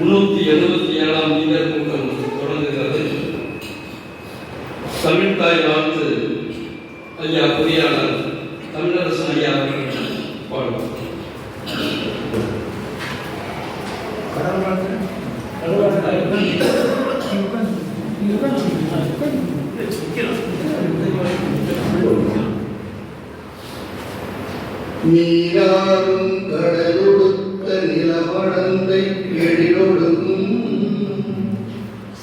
முன்னூத்தி எழுபத்தி ஏழாம் இதழ் கூட்டம் தொடங்குகிறது. தமிழ் தாய் வாழ்த்து ஐயா பொறியாளர் தமிழரசன் ஐயா அவர்கள் பாடுவார் நீராறும் கடலொடுத்த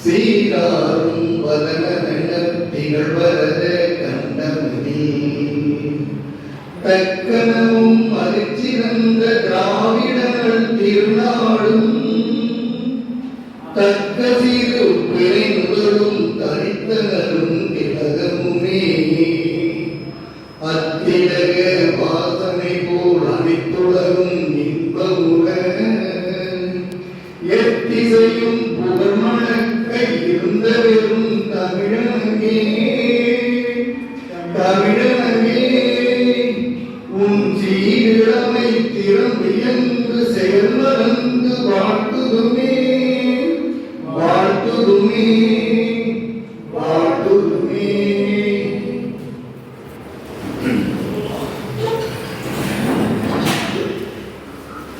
சீராறும் வதனமென திகழ்வரத கண்டமதி தக்கனவும் மதிச்சிறந்த திராவிடங்கள் திருநாடும் தக்க சீரு பிழை முதலும் தனித்தனரும் திலகமுமே அத்திலக வாசனை போல் அனைத்துலகும் இன்பமுக எத்திசையும் தமிழகே தமிழகே உன் சீரிழமை திறந்து என்று செயல் வாழ்த்துதுமே வாழ்த்துதுமே வாழ்த்துதுமே.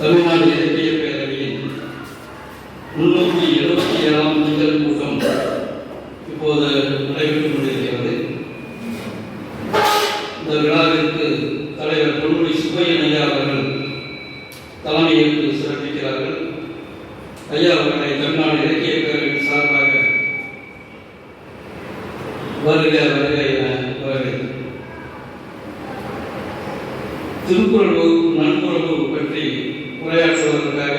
தமிழ்நாடு இலக்கிய பேரவையின் முன்னூற்றி எழுபத்தி ஏழாம் இதழ் கூட்டம். இப்போது நடைபெற்றுக் கொண்டிருக்கிறது இந்த விழாவிற்கு தலைவர் பொன்முடி சுப்பையன் ஐயா அவர்கள் தலைமையேற்று சிறப்பிக்கிறார்கள். ஐயா அவர்களை தமிழ்நாடு இலக்கிய பேரவையின் சார்பாக வருக வருக என வரவேற்கிறேன். திருக்குறள் வகுப்பு நண்புறவு பற்றி உரையாற்றுவதற்காக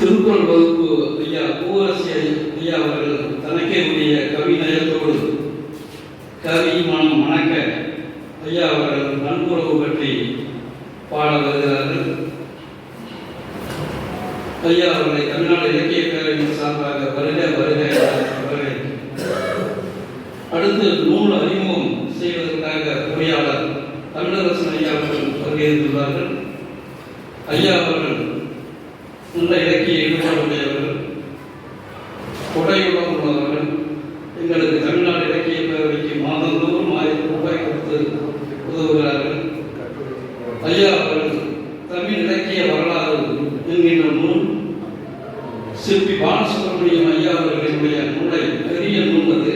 திருக்குறள் வகுப்பு ஐயா பூவரசி ஐயா அவர்கள் தனக்கே உரிய கவிநயத்தோடு கவி மனம் மணக்க ஐயா அவர்கள் நண்புறவு பற்றி பாட வருகிறார்கள். ஐயா அவர்களை தமிழ்நாடு இலக்கிய பேரவையின் சார்பாக வருக வருக அவர்களை அடுத்து நூல் அறிமுகம் செய்வதற்காக பொறியாளர் தமிழரசன் ஐயா அவர்கள் வருகையிருந்துள்ளார்கள் ஐயா அவர்கள் முந்தைய கொடையுடன் உள்ளவர்கள் எங்களுக்கு தமிழ்நாடு இலக்கிய பேரவைக்கு மாதந்தோறும் ஆயிரம் ரூபாய் கொடுத்து உதவுகிறார்கள். ஐயா அவர்கள் தமிழ் இலக்கிய வரலாறு என்கின்ற நூல் சிற்பி பாலசுப்ரமணியம் ஐயா அவர்களுடைய நூலை பெரிய நூல் அது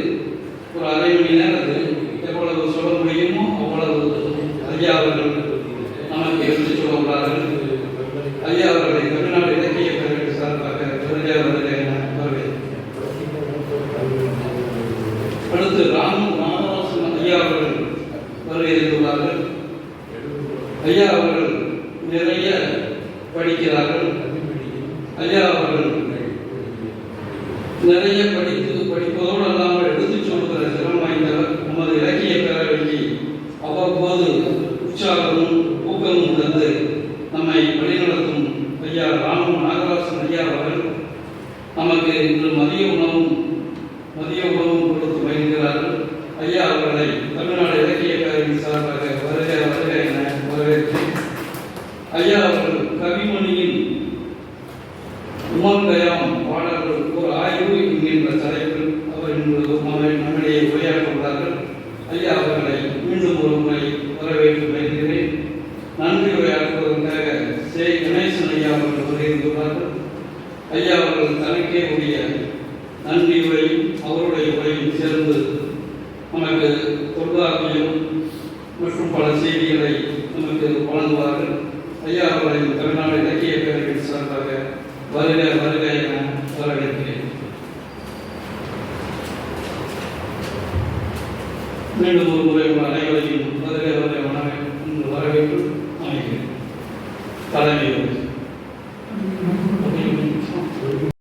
ஒரு அரை மணி நேரத்தில் எவ்வளவு சொல்ல முடியுமோ அவ்வளவு ஐயா அவர்கள் நமக்கு எடுத்துச் சொல்ல உள்ளார்கள் ஐயா அவர்களை தமிழ்நாடு இலக்கிய பேரவை சார்பாக வருக வருக என வரவேற்கிறேன். அடுத்து ராமு ராமதாசன் ஐயா அவர்கள் வருகிறார்கள் ஐயா அவர்கள் நிறைய படிக்கிறார்கள். ஐயா அவர்கள் நிறைய படித்து படிப்பதோடு அல்லாமல் எடுத்துச் சொல்கிற திறன் வாய்ந்தவர் நமது இலக்கிய பேரவைக்கு அவ்வப்போது உற்சாகமும் ஊக்கமும் தந்து நம்மை வழிநடத்தும் ஐயா ராமு நாகராசன் ஐயா அவர்கள் நமக்கு இன்று மதிய உணவும் மதிய உணவும் கொடுத்து பயிர்கிறார்கள் ஐயா அவர்களை தமிழ்நாடு சார்பாக வருக வருக என வரவேற்கிறேன் ஐயா அவர்கள் கவிமணியின் உமர் கயாம் பாடல்கள் ஒரு ஆய்வு என்கின்ற தலைப்பில் அவர் இன்று நம்மை நம்மிடையே உரையாற்றுள்ளார்கள் ஐயா அவர்களை மீண்டும் ஒரு முறை வரவேற்று வருகிறேன். நன்றி உரையாற்றுவதற்காக சே. கணேசன் ஐயா அவர்கள் வருகின்றார்கள் ஐயா அவர்கள் தனக்கே உரிய நன்றி உரையும் அவருடைய உரையும் சேர்ந்து நமக்கு மற்றும் பல செய்திகளை நமக்கு வழங்குவார்கள். ஐயா அவர்களை தமிழ்நாடு இலக்கிய பேரவையின் சார்பாக வருக வருக என வரவேற்கிறேன். மீண்டும் ஒரு முறை உங்கள் அனைவரையும் வருக வருக வணக்கம் வரவேற்று அமைகிறேன் தலைமை